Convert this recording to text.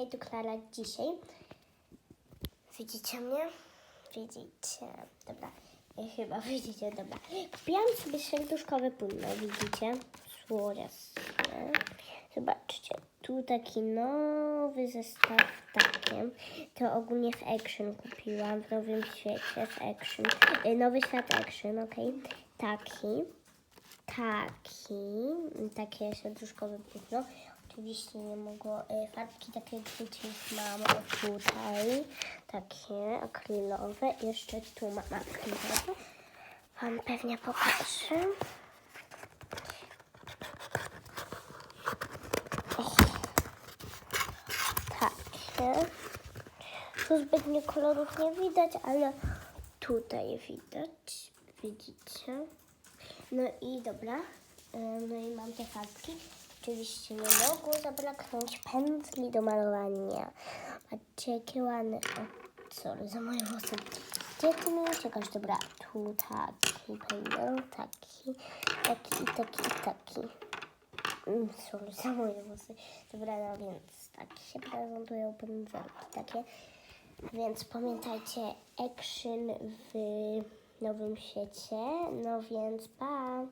Hej, tu Klara dzisiaj. Widzicie mnie? Widzicie. Dobra. Ja chyba widzicie, dobra. Kupiłam sobie serduszkowe płynne, widzicie? Słodziasne. Zobaczcie, tu taki nowy zestaw takiem. To ogólnie w Action kupiłam, w Nowym Świecie w Action. Y, Nowy Świat Action, okej. Taki taki, takie serduszkowe płótno. Oczywiście nie mogło, y, farbki takie gdzieś mam tutaj, takie akrylowe. Jeszcze tu mam akrylowe. Wam pewnie pokażę. Takie. Tu zbytnio kolorów nie widać, ale tutaj widać. Widzicie? No i dobra, y, no i mam te farbki. Oczywiście nie mogło zabraknąć pędzli do malowania. Patrzcie, jakie ładne. O, sorry za moje włosy. Gdzie ty mi? Dobra, tu taki pędzel, taki, taki, taki, taki. Mm, Sorry za moje włosy. Dobra, no więc tak się prezentują pędzelki takie. Więc pamiętajcie, action w nowym świecie. No więc pa!